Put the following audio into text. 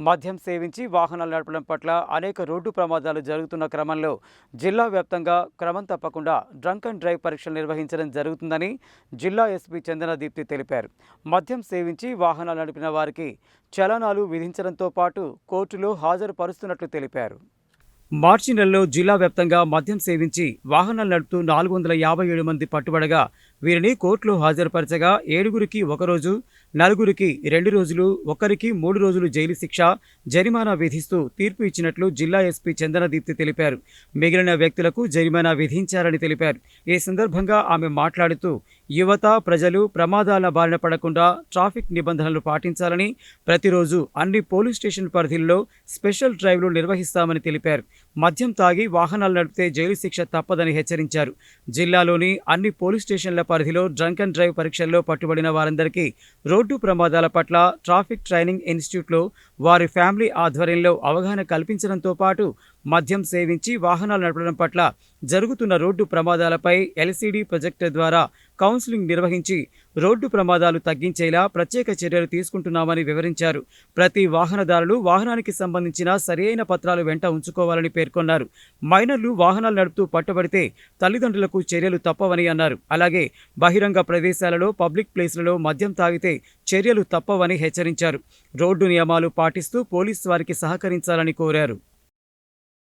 మద్యం సేవించి వాహనాలు నడపడం పట్ల అనేక రోడ్డు ప్రమాదాలు జరుగుతున్న క్రమంలో జిల్లా వ్యాప్తంగా క్రమం తప్పకుండా డ్రంక్ అండ్ డ్రైవ్ పరీక్షలు నిర్వహించడం జరుగుతుందని జిల్లా ఎస్పీ చందన దీప్తి తెలిపారు. మద్యం సేవించి వాహనాలు నడిపిన వారికి చలనాలు విధించడంతో పాటు కోర్టులో హాజరుపరుస్తున్నట్లు తెలిపారు. మార్చి నెలలో జిల్లా వ్యాప్తంగా మద్యం సేవించి వాహనాలు నడుపుతూ నాలుగు వందల యాభై ఏడు మంది పట్టుబడగా వీరిని కోర్టులో హాజరుపరచగా ఏడుగురికి ఒకరోజు నలుగురికి రెండు రోజులు ఒకరికి మూడు రోజులు జైలు శిక్ష జరిమానా విధిస్తూ తీర్పు ఇచ్చినట్లు జిల్లా ఎస్పీ చందనదీప్తి తెలిపారు. మిగిలిన వ్యక్తులకు జరిమానా విధించారని తెలిపారు. ఈ సందర్భంగా ఆమె మాట్లాడుతూ యువత ప్రజలు ప్రమాదాల బారిన పడకుండా ట్రాఫిక్ నిబంధనలు పాటించాలని ప్రతిరోజు అన్ని పోలీస్ స్టేషన్ పరిధిల్లో స్పెషల్ డ్రైవ్లు నిర్వహిస్తామని తెలిపారు. మద్యం తాగి వాహనాలు నడిపితే జైలు శిక్ష తప్పదని హెచ్చరించారు. జిల్లాలోని అన్ని పోలీస్ స్టేషన్ల పరిధిలో డ్రంక్ అండ్ డ్రైవ్ పరీక్షల్లో పట్టుబడిన వారందరికీ రోడ్డు ప్రమాదాల పట్ల ట్రాఫిక్ ట్రైనింగ్ ఇన్స్టిట్యూట్లో వారి ఫ్యామిలీ ఆధ్వర్యంలో అవగాహన కల్పించడంతో పాటు మద్యం సేవించి వాహనాలు నడపడం పట్ల జరుగుతున్న రోడ్డు ప్రమాదాలపై ఎల్సీడీ ప్రొజెక్టర్ ద్వారా కౌన్సిలింగ్ నిర్వహించి రోడ్డు ప్రమాదాలు తగ్గించేలా ప్రత్యేక చర్యలు తీసుకుంటున్నామని వివరించారు. ప్రతి వాహనదారులు వాహనానికి సంబంధించిన సరియైన పత్రాలు వెంట ఉంచుకోవాలని పేర్కొన్నారు. మైనర్లు వాహనాలు నడుపుతూ పట్టుబడితే తల్లిదండ్రులకు చర్యలు తప్పవని అన్నారు. అలాగే బహిరంగ ప్రదేశాలలో పబ్లిక్ ప్లేస్లలో మద్యం తాగితే చర్యలు తప్పవని హెచ్చరించారు. రోడ్డు నియమాలు పాటిస్తూ పోలీసు వారికి సహకరించాలని కోరారు.